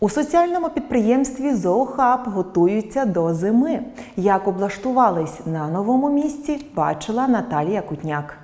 У соціальному підприємстві Зоохаб готуються до зими. Як облаштувались на новому місці, бачила Наталія Кутняк.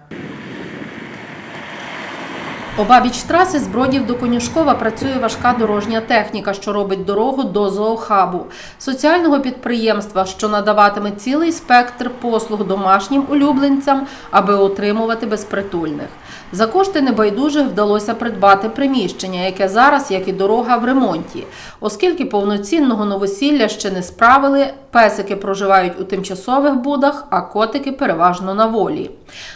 Обабіч траси з Бродів до Конюшкова працює важка дорожня техніка, що робить дорогу до зоохабу, соціального підприємства, що надаватиме цілий спектр послуг домашнім улюбленцям, аби утримувати безпритульних. За кошти небайдужих вдалося придбати приміщення, яке зараз, як і дорога, в ремонті. Оскільки повноцінного новосілля ще не справили, песики проживають у тимчасових будах, а котики переважно на волі.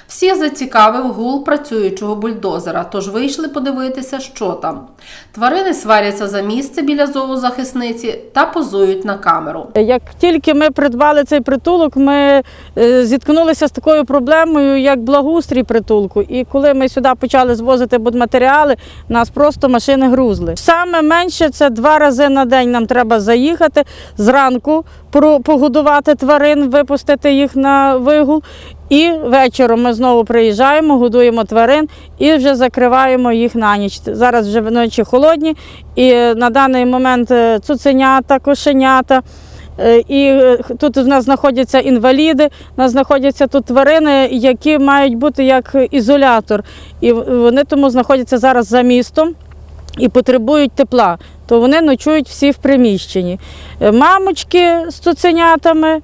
Всіх зацікавив гул працюючого бульдозера, тож вийшли подивитися, що там. Тварини сваряться за місце біля зоозахисниці та позують на камеру. Як тільки ми придбали цей притулок, ми е, зіткнулися з такою проблемою, як благоустрій притулку. І коли ми сюди почали звозити будматеріали, нас просто машини грузли. Саме менше це два рази на день нам треба заїхати зранку, погодувати тварин, випустити їх на вигул. І вечором ми знову приїжджаємо, годуємо тварин і вже закриваємо їх на ніч. Зараз вже вночі холодні, і на даний момент е, цуценята, кошенята. Е, І е, тут у нас знаходяться інваліди, у нас знаходяться тут тварини, які мають бути як ізолятор. І вони тому знаходяться зараз за містом і потребують тепла. То вони ночують всі в приміщенні. Е, Мамочки з цуценятами,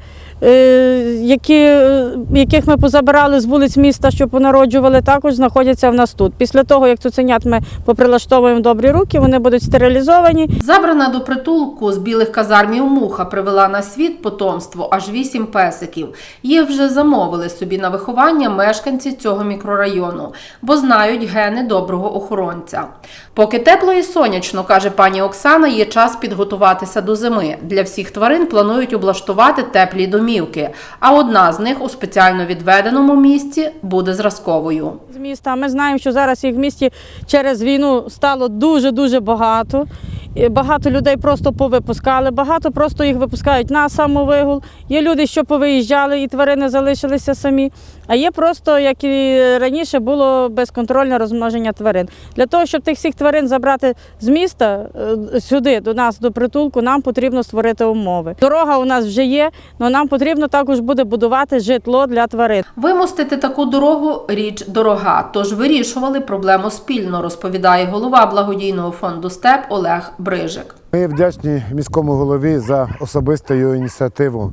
які, е, яких ми позабирали з вулиць міста, щоб понароджували, також знаходяться в нас тут. Після того, як цуценят ми поприлаштовуємо в добрі руки, вони будуть стерилізовані. Забрана до притулку з білих казармів муха привела на світ потомство аж вісім песиків. Їх вже замовили собі на виховання мешканці цього мікрорайону, бо знають гени доброго охоронця. Поки тепло і сонячно, каже пані Оксана, є час підготуватися до зими. Для всіх тварин планують облаштувати теплі домівки, а одна з них у спеціально відведеному місці буде зразковою. з міста. Ми знаємо, що зараз їх в місті через війну стало дуже-дуже багато. Багато людей просто повипускали, багато просто їх випускають на самовигул. Є люди, що повиїжджали і тварини залишилися самі. А є просто, як і раніше, було безконтрольне розмноження тварин. Для того, щоб тих всіх тварин забрати з міста е, сюди, до нас, до притулку, нам потрібно створити умови. Дорога у нас вже є, але нам потрібно також буде будувати житло для тварин. Вимостити таку дорогу річ дорога, тож вирішували проблему спільно, розповідає голова благодійного фонду СТЕП Олег Брижик. Ми вдячні міському голові за особисту ініціативу,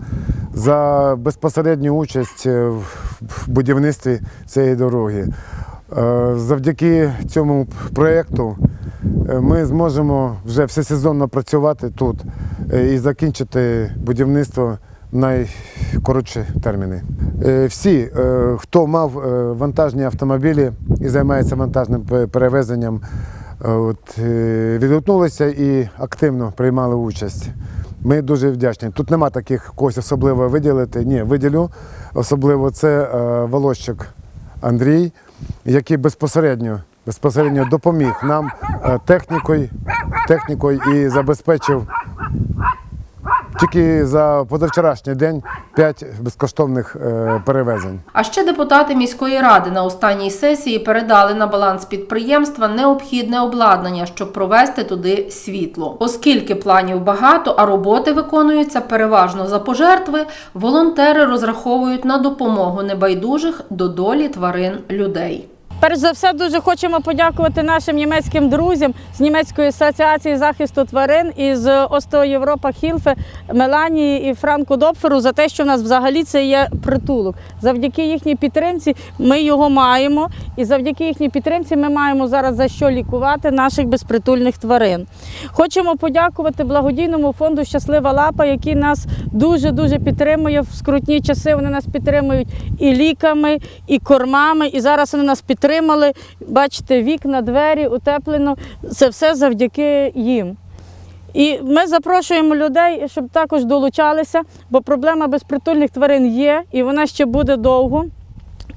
за безпосередню участь в будівництві цієї дороги. Е, Завдяки цьому проєкту е, ми зможемо вже всесезонно працювати тут е, і закінчити будівництво в найкоротші терміни. Всі, хто мав вантажні автомобілі і займається вантажним перевезенням, от, е, відгукнулися і активно приймали участь. Ми дуже вдячні. Тут нема таких когось особливо виділити. Ні, виділю. Особливо це е, Волощик Андрій, який безпосередньо, безпосередньо допоміг нам е, технікою, технікою і забезпечив тільки за позавчорашній день 5 безкоштовних е, перевезень. А ще депутати міської ради на останній сесії передали на баланс підприємства необхідне обладнання, щоб провести туди світло. Оскільки планів багато, а роботи виконуються переважно за пожертви, волонтери розраховують на допомогу небайдужих до долі тварин людей. Перш за все, дуже хочемо подякувати нашим німецьким друзям з німецької асоціації захисту тварин і з Осто Європа Хілфе Меланії і Франку Допферу за те, що в нас взагалі це є притулок. Завдяки їхній підтримці ми його маємо, і завдяки їхній підтримці ми маємо зараз за що лікувати наших безпритульних тварин. Хочемо подякувати благодійному фонду Щаслива лапа, який нас дуже дуже підтримує в скрутні часи. Вони нас підтримують і ліками, і кормами. І зараз вони нас підтримали. Бачите, вікна, двері утеплено. Це все завдяки їм. І ми запрошуємо людей, щоб також долучалися, бо проблема безпритульних тварин є, і вона ще буде довго.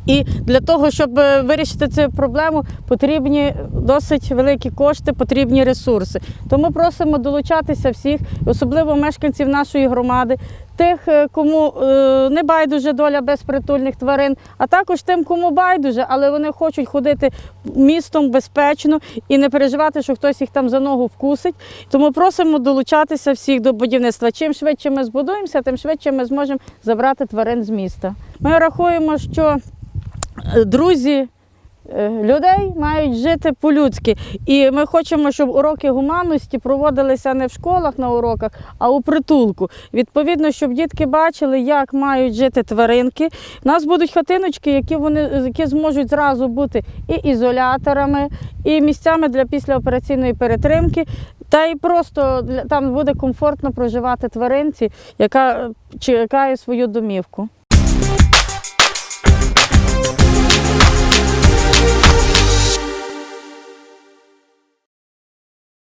І для того, щоб е, вирішити цю проблему, потрібні досить великі кошти, потрібні ресурси. Тому просимо долучатися всіх, особливо мешканців нашої громади, тих, е, кому е, не байдуже доля безпритульних тварин, а також тим, кому байдуже, але вони хочуть ходити містом безпечно і не переживати, що хтось їх там за ногу вкусить. Тому просимо долучатися всіх до будівництва. Чим швидше ми збудуємося, тим швидше ми зможемо забрати тварин з міста. Ми рахуємо, що друзі. е, Людей мають жити по-людськи, і ми хочемо, щоб уроки гуманності проводилися не в школах на уроках, а у притулку. Відповідно, щоб дітки бачили, як мають жити тваринки. У нас будуть хатиночки, які вони які зможуть зразу бути і ізоляторами, і місцями для післяопераційної перетримки. Та й просто там буде комфортно проживати тваринці, яка чекає свою домівку.